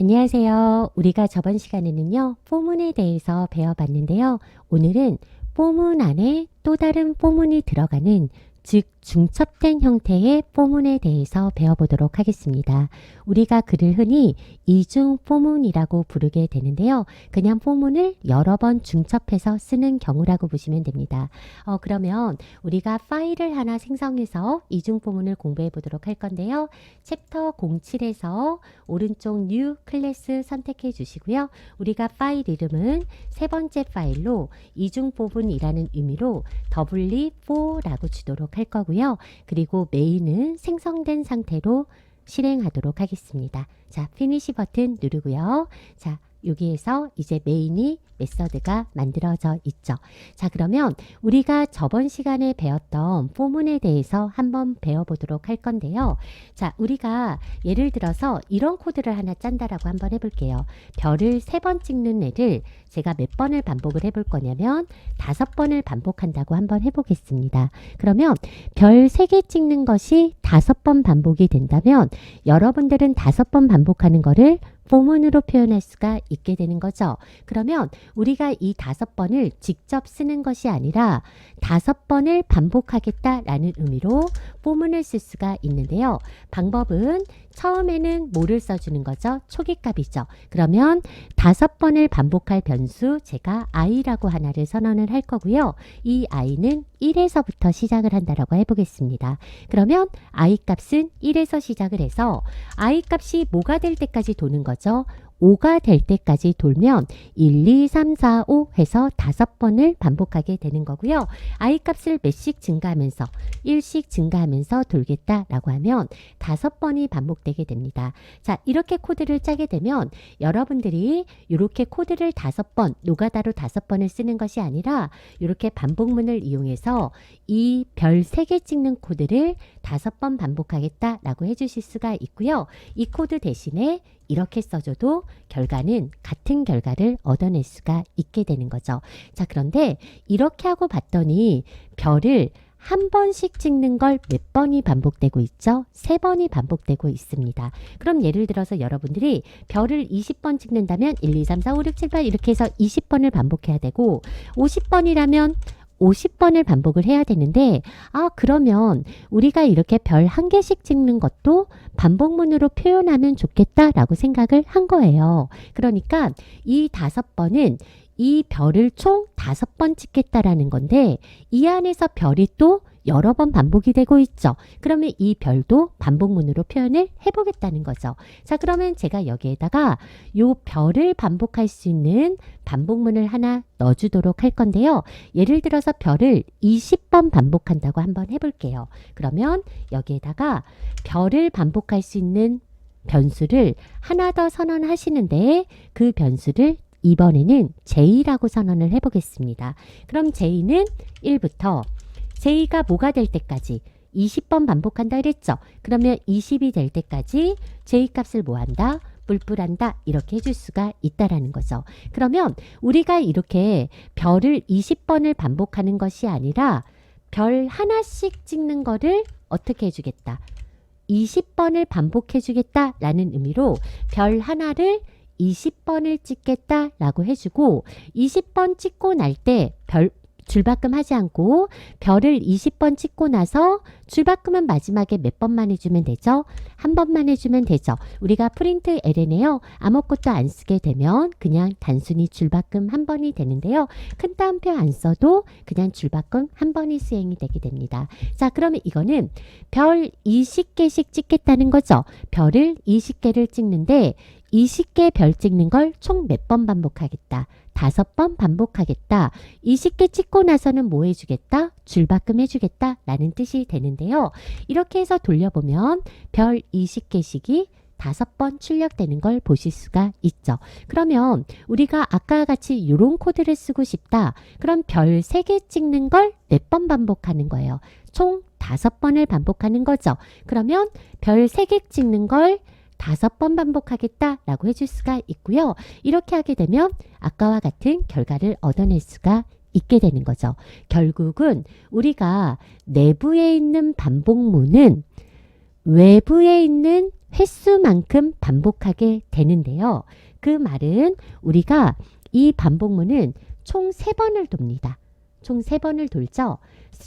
안녕하세요. 우리가 저번 시간에는요, 포문에 대해서 배워봤는데요. 오늘은 포문 안에 또 다른 포문이 들어가는 즉 중첩된 형태의 포문에 대해서 배워보도록 하겠습니다. 우리가 그를 흔히 이중 포문이라고 부르게 되는데요. 그냥 포문을 여러 번 중첩해서 쓰는 경우라고 보시면 됩니다. 어, 그러면 우리가 파일을 하나 생성해서 이중 포문을 공부해 보도록 할 건데요. 챕터 07에서 오른쪽 New 클래스 선택해 주시고요. 우리가 파일 이름은 세 번째 파일로 이중 포문이라는 의미로 w4라고 주도록 할 거고요. 그리고 메인은 생성된 상태로 실행하도록 하겠습니다. 자, 피니시 버튼 누르고요. 자, 여기에서 이제 메인이 메서드가 만들어져 있죠. 자, 그러면 우리가 저번 시간에 배웠던 포문에 대해서 한번 배워보도록 할 건데요. 자, 우리가 예를 들어서 이런 코드를 하나 짠다라고 한번 해볼게요. 별을 세 번 찍는 애를 제가 몇 번을 반복을 해볼 거냐면 다섯 번을 반복한다고 한번 해보겠습니다. 그러면 별 세 개 찍는 것이 다섯 번 반복이 된다면 여러분들은 다섯 번 반복하는 거를 포문으로 표현할 수가 있게 되는 거죠. 그러면 우리가 이 다섯 번을 직접 쓰는 것이 아니라 다섯 번을 반복하겠다라는 의미로 포문을 쓸 수가 있는데요. 방법은 처음에는 뭐를 써주는 거죠? 초기값이죠. 그러면 다섯 번을 반복할 변수 제가 i라고 하나를 선언을 할 거고요. 이 i는 1에서부터 시작을 한다라고 해보겠습니다. 그러면 i 값은 1에서 시작을 해서 i 값이 뭐가 될 때까지 도는 거죠? 5가 될 때까지 돌면 1, 2, 3, 4, 5 해서 다섯 번을 반복하게 되는 거고요. i 값을 몇씩 증가하면서 1씩 증가하면서 돌겠다라고 하면 다섯 번이 반복되게 됩니다. 자, 이렇게 코드를 짜게 되면 여러분들이 이렇게 코드를 다섯 번, 노가다로 다섯 번을 쓰는 것이 아니라 이렇게 반복문을 이용해서 이 별 세 개 찍는 코드를 다섯 번 반복하겠다라고 해주실 수가 있고요. 이 코드 대신에 이렇게 써줘도 결과는 같은 결과를 얻어낼 수가 있게 되는 거죠. 자, 그런데 이렇게 하고 봤더니 별을 한 번씩 찍는 걸 몇 번이 반복되고 있죠? 세 번이 반복되고 있습니다. 그럼 예를 들어서 여러분들이 별을 20번 찍는다면 1, 2, 3, 4, 5, 6, 7, 8 이렇게 해서 20번을 반복해야 되고 50번이라면 50번을 반복을 해야 되는데, 아, 그러면 우리가 이렇게 별 한 개씩 찍는 것도 반복문으로 표현하면 좋겠다라고 생각을 한 거예요. 그러니까 이 다섯 번은 이 별을 총 다섯 번 찍겠다라는 건데, 이 안에서 별이 또 여러 번 반복이 되고 있죠. 그러면 이 별도 반복문으로 표현을 해보겠다는 거죠. 자, 그러면 제가 여기에다가 요 별을 반복할 수 있는 반복문을 하나 넣어주도록 할 건데요. 예를 들어서 별을 20번 반복한다고 한번 해볼게요. 그러면 여기에다가 별을 반복할 수 있는 변수를 하나 더 선언하시는데 그 변수를 이번에는 j라고 선언을 해보겠습니다. 그럼 j는 1부터 j가 뭐가 될 때까지 20번 반복한다 그랬죠. 그러면 20이 될 때까지 j 값을 뭐 한다? 뿔뿔한다 이렇게 해줄 수가 있다라는 거죠. 그러면 우리가 이렇게 별을 20번을 반복하는 것이 아니라 별 하나씩 찍는 거를 어떻게 해주겠다? 20번을 반복해 주겠다 라는 의미로 별 하나를 20번을 찍겠다 라고 해주고 20번 찍고 날 때 별 줄바꿈 하지 않고 별을 20번 찍고 나서 줄바꿈은 마지막에 몇 번만 해주면 되죠? 한 번만 해주면 되죠. 우리가 프린트 L에네요. 아무것도 안 쓰게 되면 그냥 단순히 줄바꿈 한 번이 되는데요. 큰 따옴표 안 써도 그냥 줄바꿈 한 번이 수행이 되게 됩니다. 자, 그러면 이거는 별 20개씩 찍겠다는 거죠. 별을 20개를 찍는데 20개 별 찍는 걸 총 몇 번 반복하겠다. 다섯 번 반복하겠다. 20개 찍고 나서는 뭐 해주겠다? 줄바꿈 해주겠다. 라는 뜻이 되는데요. 이렇게 해서 돌려보면 별 20개씩이 다섯 번 출력되는 걸 보실 수가 있죠. 그러면 우리가 아까 같이 이런 코드를 쓰고 싶다. 그럼 별세개 찍는 걸 몇 번 반복하는 거예요. 총 다섯 번을 반복하는 거죠. 그러면 별세개 찍는 걸 다섯 번 반복하겠다라고 해줄 수가 있고요. 이렇게 하게 되면 아까와 같은 결과를 얻어낼 수가 있게 되는 거죠. 결국은 우리가 내부에 있는 반복문은 외부에 있는 횟수만큼 반복하게 되는데요. 그 말은 우리가 이 반복문은 총 세번을 돕니다. 총 세번을 돌죠.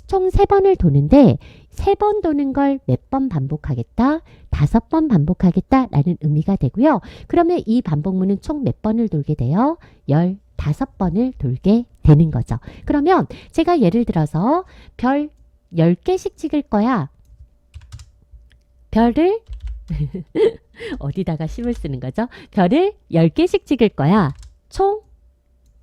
총 세번을 도는데 세 번 도는 걸 몇 번 반복하겠다? 다섯 번 반복하겠다라는 의미가 되고요. 그러면 이 반복문은 총 몇 번을 돌게 돼요? 열 다섯 번을 돌게 되는 거죠. 그러면 제가 예를 들어서 별 10개씩 찍을 거야. 별을 어디다가 심을 쓰는 거죠? 별을 10개씩 찍을 거야. 총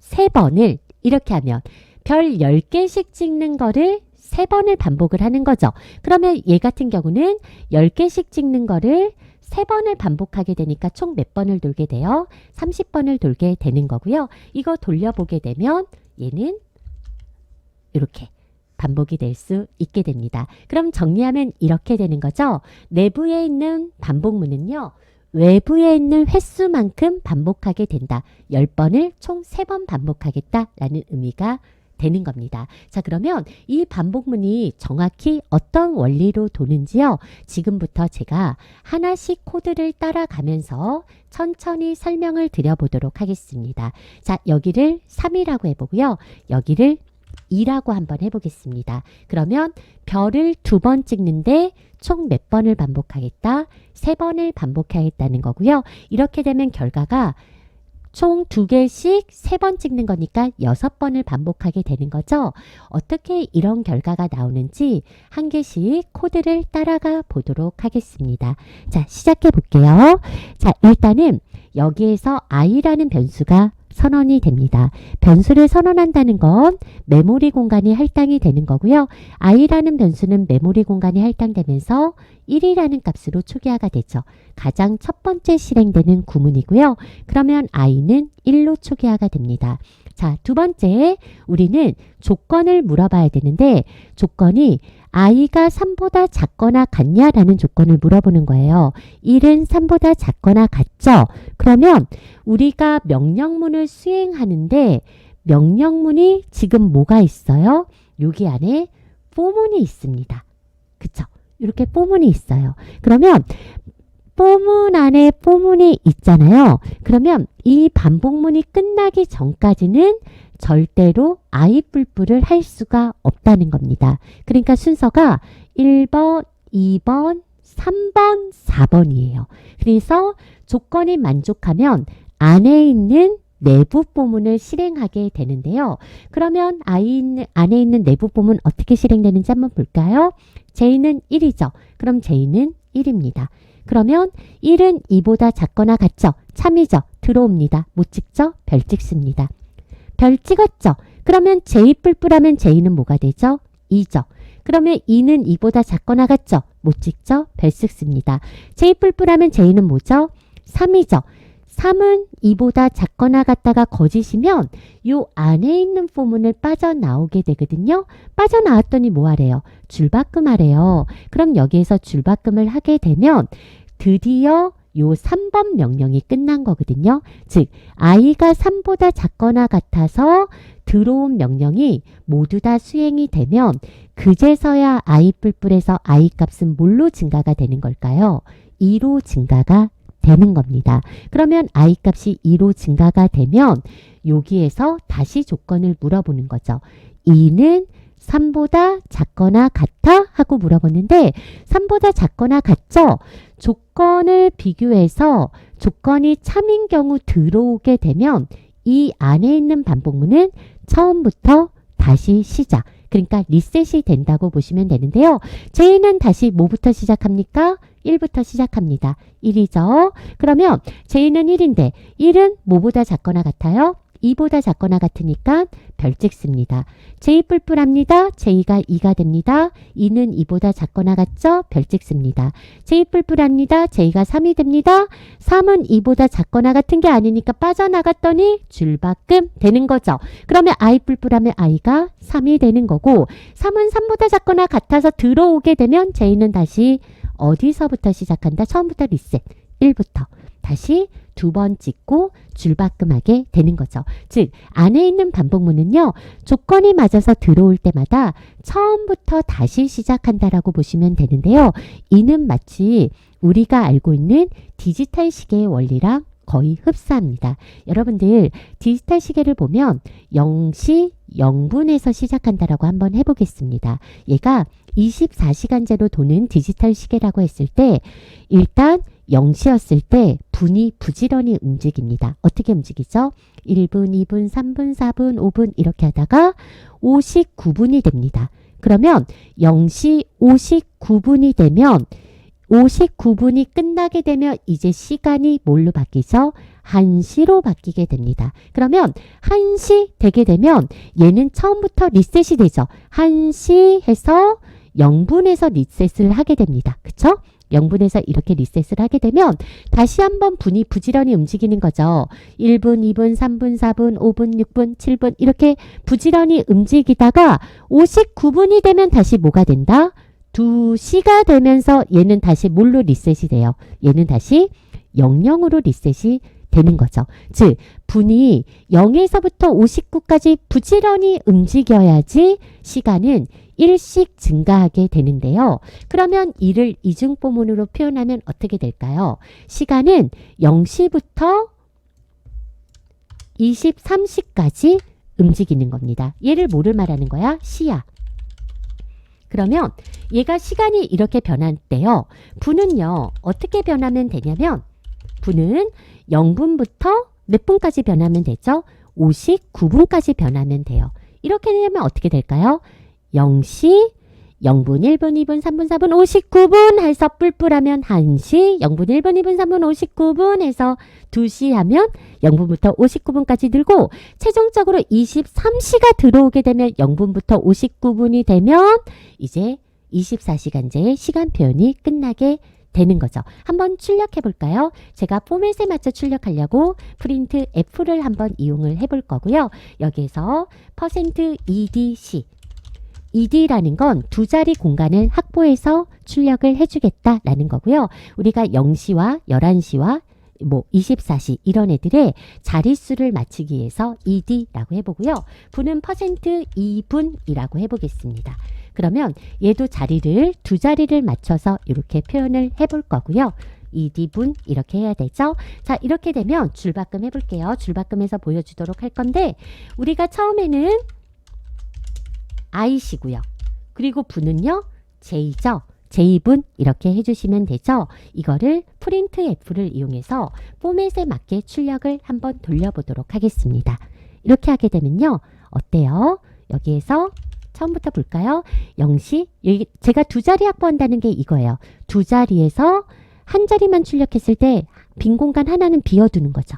3번을 이렇게 하면 별 10개씩 찍는 거를 3번을 반복을 하는 거죠. 그러면 얘 같은 경우는 10개씩 찍는 거를 3번을 반복하게 되니까 총 몇 번을 돌게 돼요? 30번을 돌게 되는 거고요. 이거 돌려보게 되면 얘는 이렇게 반복이 될 수 있게 됩니다. 그럼 정리하면 이렇게 되는 거죠. 내부에 있는 반복문은요. 외부에 있는 횟수만큼 반복하게 된다. 10번을 총 3번 반복하겠다라는 의미가 되는 겁니다. 자, 그러면 이 반복문이 정확히 어떤 원리로 도는지요? 지금부터 제가 하나씩 코드를 따라가면서 천천히 설명을 드려보도록 하겠습니다. 자, 여기를 3이라고 해보고요. 여기를 2라고 한번 해보겠습니다. 그러면 별을 두 번 찍는데 총 몇 번을 반복하겠다? 세 번을 반복하겠다는 거고요. 이렇게 되면 결과가 총 두 개씩 세 번 찍는 거니까 여섯 번을 반복하게 되는 거죠. 어떻게 이런 결과가 나오는지 한 개씩 코드를 따라가 보도록 하겠습니다. 자, 시작해 볼게요. 자, 일단은 여기에서 i라는 변수가 선언이 됩니다. 변수를 선언한다는 건 메모리 공간이 할당이 되는 거고요. i라는 변수는 메모리 공간이 할당되면서 1이라는 값으로 초기화가 되죠. 가장 첫 번째 실행되는 구문이고요. 그러면 i는 1로 초기화가 됩니다. 자, 두 번째, 우리는 조건을 물어봐야 되는데, 조건이 i가 3보다 작거나 같냐라는 조건을 물어보는 거예요. 1은 3보다 작거나 같죠? 그러면 우리가 명령문을 수행하는데, 명령문이 지금 뭐가 있어요? 여기 안에 포문이 있습니다. 그쵸? 이렇게 포문이 있어요. 그러면 포문 안에 포문이 있잖아요. 그러면 이 반복문이 끝나기 전까지는 절대로 i 뿔뿔을 할 수가 없다는 겁니다. 그러니까 순서가 1번, 2번, 3번, 4번이에요. 그래서 조건이 만족하면 안에 있는 내부 포문을 실행하게 되는데요. 그러면 있는, 안에 있는 내부 포문 어떻게 실행되는지 한번 볼까요? j는 1이죠. 그럼 j는 1입니다. 그러면 1은 2보다 작거나 같죠? 참이죠. 들어옵니다. 못 찍죠? 별 찍습니다. 별 찍었죠? 그러면 j 뿔뿔하면 j는 뭐가 되죠? 2죠. 그러면 2는 2보다 작거나 같죠? 못 찍죠? 별 찍습니다. j 뿔뿔하면 j는 뭐죠? 3이죠. 3은 2보다 작거나 같다가 거짓이면 요 안에 있는 포문을 빠져나오게 되거든요. 빠져나왔더니 뭐 하래요? 줄바꿈 하래요. 그럼 여기에서 줄바꿈을 하게 되면 드디어 요 3번 명령이 끝난 거거든요. 즉, i가 3보다 작거나 같아서 들어온 명령이 모두 다 수행이 되면 그제서야 i 뿔뿔에서 i 값은 뭘로 증가가 되는 걸까요? 2로 증가가 되는 겁니다. 그러면 i 값이 2로 증가가 되면 여기에서 다시 조건을 물어보는 거죠. 2는 3보다 작거나 같아? 하고 물어보는데 3보다 작거나 같죠? 조건을 비교해서 조건이 참인 경우 들어오게 되면 이 안에 있는 반복문은 처음부터 다시 시작. 그러니까 리셋이 된다고 보시면 되는데요. j는 다시 뭐부터 시작합니까? 1부터 시작합니다. 1이죠. 그러면 j는 1인데 1은 뭐보다 작거나 같아요? 2보다 작거나 같으니까 별 찍습니다. j 뿔뿔합니다. j가 2가 됩니다. 2는 2보다 작거나 같죠? 별 찍습니다. j 뿔뿔합니다. j가 3이 됩니다. 3은 2보다 작거나 같은 게 아니니까 빠져나갔더니 줄바꿈 되는 거죠. 그러면 i 뿔뿔하면 i가 3이 되는 거고 3은 3보다 작거나 같아서 들어오게 되면 j는 다시 어디서부터 시작한다? 처음부터 리셋. 1부터. 다시 두 번 찍고 줄바꿈하게 되는 거죠. 즉 안에 있는 반복문은요. 조건이 맞아서 들어올 때마다 처음부터 다시 시작한다라고 보시면 되는데요. 이는 마치 우리가 알고 있는 디지털 시계의 원리랑 거의 흡사합니다. 여러분들 디지털 시계를 보면 0시 0분에서 시작한다라고 한번 해보겠습니다. 얘가 24시간제로 도는 디지털 시계라고 했을 때 일단 0시였을 때 분이 부지런히 움직입니다. 어떻게 움직이죠? 1분, 2분, 3분, 4분, 5분 이렇게 하다가 59분이 됩니다. 그러면 0시 59분이 되면 59분이 끝나게 되면 이제 시간이 뭘로 바뀌죠? 1시로 바뀌게 됩니다. 그러면 1시 되게 되면 얘는 처음부터 리셋이 되죠. 1시 해서 0분에서 리셋을 하게 됩니다. 그쵸? 0분에서 이렇게 리셋을 하게 되면 다시 한번 분이 부지런히 움직이는 거죠. 1분, 2분, 3분, 4분, 5분, 6분, 7분 이렇게 부지런히 움직이다가 59분이 되면 다시 뭐가 된다? 2시가 되면서 얘는 다시 뭘로 리셋이 돼요? 얘는 다시 00으로 리셋이 되는 거죠. 즉, 분이 0에서부터 59까지 부지런히 움직여야지 시간은 일씩 증가하게 되는데요. 그러면 이를 이중포문으로 표현하면 어떻게 될까요? 시간은 0시부터 23시까지 움직이는 겁니다. 얘를 뭐를 말하는 거야? 시야. 그러면 얘가 시간이 이렇게 변할 때요. 분은요. 어떻게 변하면 되냐면 분은 0분부터 몇 분까지 변하면 되죠? 59분까지 변하면 돼요. 이렇게 되면 어떻게 될까요? 0시 0분, 1분, 2분, 3분, 4분, 59분 해서 뿔뿔하면 1시, 0분, 1분, 2분, 3분, 59분 해서 2시 하면 0분부터 59분까지 들고 최종적으로 23시가 들어오게 되면 0분부터 59분이 되면 이제 24시간제의 시간 표현이 끝나게 되는 거죠. 한번 출력해 볼까요? 제가 포맷에 맞춰 출력하려고 프린트 F를 한번 이용을 해 볼 거고요. 여기에서 %EDC ED라는 건 두 자리 공간을 확보해서 출력을 해주겠다라는 거고요. 우리가 0시와 11시와 뭐 24시 이런 애들의 자릿수를 맞추기 위해서 ED라고 해보고요. 분은 퍼센트 2분이라고 해보겠습니다. 그러면 얘도 자리를 두 자리를 맞춰서 이렇게 표현을 해볼 거고요. ED분 이렇게 해야 되죠. 자 이렇게 되면 줄바꿈 해볼게요. 줄바꿈해서 보여주도록 할 건데 우리가 처음에는 I시고요. 그리고 분은요. J죠. J분 이렇게 해주시면 되죠. 이거를 프린트 F를 이용해서 포맷에 맞게 출력을 한번 돌려보도록 하겠습니다. 이렇게 하게 되면요. 어때요? 여기에서 처음부터 볼까요? 0시 여기 제가 두 자리 확보한다는 게 이거예요. 두 자리에서 한 자리만 출력했을 때 빈 공간 하나는 비워두는 거죠.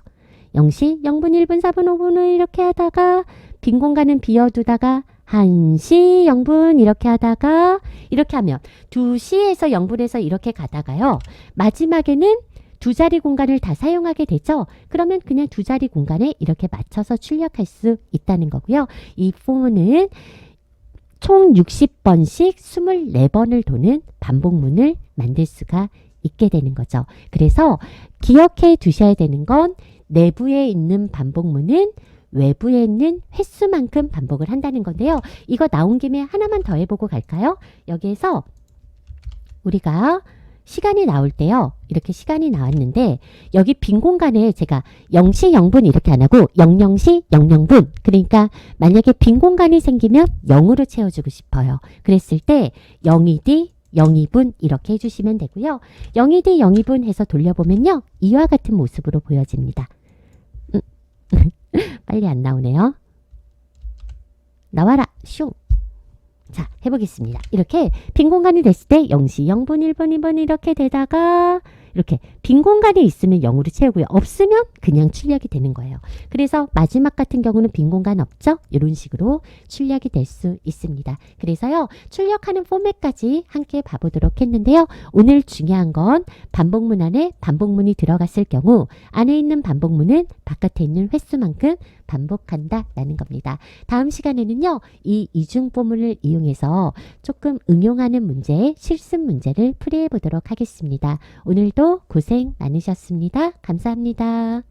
0시 0분 1분 4분 5분을 이렇게 하다가 빈 공간은 비워두다가 1시 0분 이렇게 하다가 이렇게 하면 2시에서 0분에서 이렇게 가다가요. 마지막에는 두 자리 공간을 다 사용하게 되죠. 그러면 그냥 두 자리 공간에 이렇게 맞춰서 출력할 수 있다는 거고요. 이 폼은 총 60번씩 24번을 도는 반복문을 만들 수가 있게 되는 거죠. 그래서 기억해 두셔야 되는 건 내부에 있는 반복문은 외부에 있는 횟수만큼 반복을 한다는 건데요. 이거 나온 김에 하나만 더 해보고 갈까요? 여기에서 우리가 시간이 나올 때요. 이렇게 시간이 나왔는데 여기 빈 공간에 제가 0시 0분 이렇게 안 하고 00시 00분 그러니까 만약에 빈 공간이 생기면 0으로 채워주고 싶어요. 그랬을 때 02D 02분 이렇게 해주시면 되고요. 02D 02분 해서 돌려보면요. 이와 같은 모습으로 보여집니다. 음. 빨리 안 나오네요. 나와라 슝. 자 해보겠습니다. 이렇게 빈 공간이 됐을 때 0시 0분 1분 2분 이렇게 되다가 이렇게 빈 공간에 있으면 0으로 채우고요. 없으면 그냥 출력이 되는 거예요. 그래서 마지막 같은 경우는 빈 공간 없죠? 이런 식으로 출력이 될 수 있습니다. 그래서요. 출력하는 포맷까지 함께 봐보도록 했는데요. 오늘 중요한 건 반복문 안에 반복문이 들어갔을 경우 안에 있는 반복문은 바깥에 있는 횟수만큼 반복한다라는 겁니다. 다음 시간에는요. 이 이중 포문을 이용해서 조금 응용하는 문제, 실습 문제를 풀이해 보도록 하겠습니다. 오늘도 고생 고생 많으셨습니다. 감사합니다.